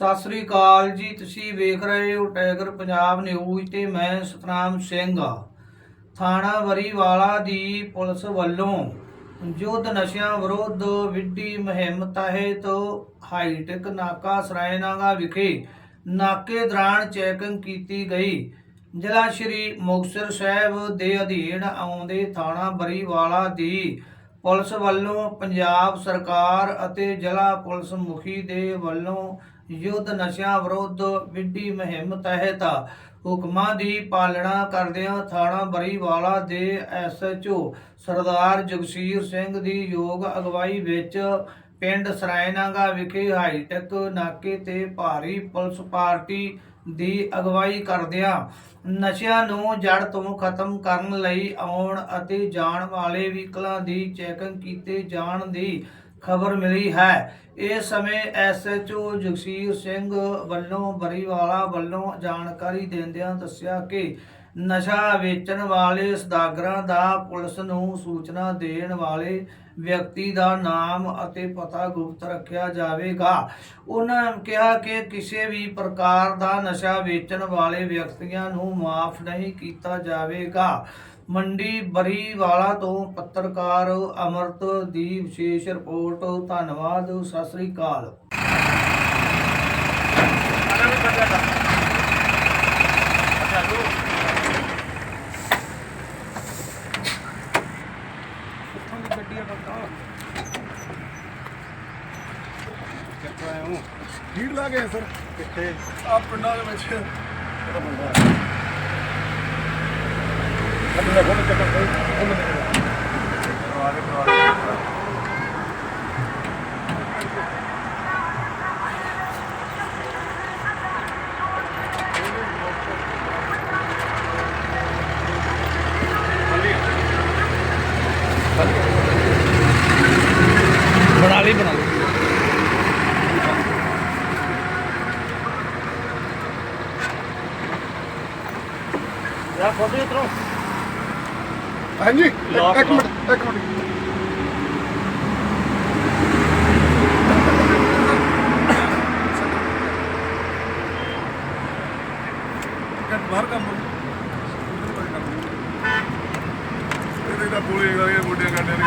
ਸਤਿ ਸ੍ਰੀ ਅਕਾਲ ਜੀ, ਤੁਸੀਂ ਵੇਖ ਰਹੇ ਹੋ ਟਾਈਗਰ ਪੰਜਾਬ ਨਿਊਜ਼ ਤੇ ਮੈਂ ਸਤਨਾਮ ਸਿੰਘ। ਥਾਣਾ ਵਰੀਵਾਲਾ ਦੀ ਪੁਲਿਸ ਵੱਲੋਂ ਯੁੱਧ ਨਸ਼ਿਆਂ ਵਿਰੁੱਧ ਵਿੱਢੀ ਮੁਹਿੰਮ ਤਹਿਤ ਹਾਈਟੈਕ ਨਾਕਾ ਸਰਾਇਨਾਗਾ ਵਿਖੇ ਨਾਕੇ ਦੌਰਾਨ ਚੈਕਿੰਗ ਕੀਤੀ ਗਈ। ਜ਼ਿਲ੍ਹਾ ਸ਼੍ਰੀ ਮੁਕਤਸਰ ਸਾਹਿਬ ਦੇ ਅਧੀਨ ਆਉਂਦੇ ਥਾਣਾ ਬਰੀਵਾਲਾ ਦੀ ਪੁਲਿਸ ਵੱਲੋਂ ਪੰਜਾਬ ਸਰਕਾਰ ਅਤੇ ਜ਼ਿਲ੍ਹਾ ਪੁਲਿਸ ਮੁਖੀ ਦੇ ਵੱਲੋਂ ਯੁੱਧ ਨਸ਼ਿਆਂ ਵਿਰੁੱਧ ਵਿੱਢੀ ਮੁਹਿੰਮ ਤਹਿਤ ਹੁਕਮਾਂ ਦੀ ਪਾਲਣਾ ਕਰਦਿਆਂ ਥਾਣਾ ਬਰੀਵਾਲਾ ਦੇ ਐਸਐਚਓ ਸਰਦਾਰ ਜਗਸੀਰ ਸਿੰਘ ਦੀ ਯੋਗ ਅਗਵਾਈ ਵਿੱਚ ਪਿੰਡ ਸਰਾਇਨਾਗਾ ਵਿਖੇ ਹਾਈਟੈਕ ਨਾਕੇ ਤੇ ਭਾਰੀ ਪੁਲਿਸ ਪਾਰਟੀ ਦੀ ਅਗਵਾਈ ਕਰਦਿਆਂ ਨਸ਼ਿਆਂ ਨੂੰ ਜੜ ਤੋਂ ਖਤਮ ਕਰਨ ਲਈ ਆਉਣ ਅਤੇ ਜਾਣ ਵਾਲੇ ਵਹੀਕਲਾਂ ਦੀ ਚੈਕਿੰਗ ਕੀਤੇ ਜਾਣ ਦੀ ਖਬਰ ਮਿਲੀ ਹੈ। ਇਸ ਸਮੇਂ ਐਸਐਚਓ ਜਗਸੀਰ ਸਿੰਘ ਵੱਲੋਂ ਬਰੀਵਾਲਾ ਵੱਲੋਂ ਜਾਣਕਾਰੀ ਦਿੰਦਿਆਂ ਦੱਸਿਆ ਕਿ ਨਸ਼ਾ ਵੇਚਣ ਵਾਲੇ ਸਦਾਗਰਾਂ ਦਾ ਪੁਲਿਸ ਨੂੰ ਸੂਚਨਾ ਦੇਣ ਵਾਲੇ ਵਿਅਕਤੀ ਦਾ ਨਾਮ ਅਤੇ ਪਤਾ ਗੁਪਤ ਰੱਖਿਆ ਜਾਵੇਗਾ। ਉਹਨਾਂ ਕਿਹਾ ਕਿ ਕਿਸੇ ਵੀ ਪ੍ਰਕਾਰ ਦਾ ਨਸ਼ਾ ਵੇਚਣ ਵਾਲੇ ਵਿਅਕਤੀਆਂ ਨੂੰ ਮਾਫ ਨਹੀਂ ਕੀਤਾ ਜਾਵੇਗਾ। ਮੰਡੀ ਬਰੀਵਾਲਾ ਤੋਂ ਪੱਤਰਕਾਰ ਅਮਰਤ ਦੀ ਵਿਸ਼ੇਸ਼ ਰਿਪੋਰਟ ਧੰਨਵਾਦ ਸਤਿ ਸ੍ਰੀ ਅਕਾਲ। ਭੀੜ ਲਾ ਗਏ ਸਰ। ਕਿੱਥੇ? ਆ ਪਿੰਡਾਂ ਦੇ ਵਿੱਚ। बना ली Ya, foto terus. ਹਾਂਜੀ ਇੱਕ ਲੌਕ। ਮਿੰਟ ਇੱਕ ਮਿੰਟ। ਕੱਟ ਬਾਹਰ ਕੰਮ ਇਹਦੇ ਦਾ ਪੂਰੀ ਗਏ ਬੁੱਢੇ ਕੱਢੇ ਨੇ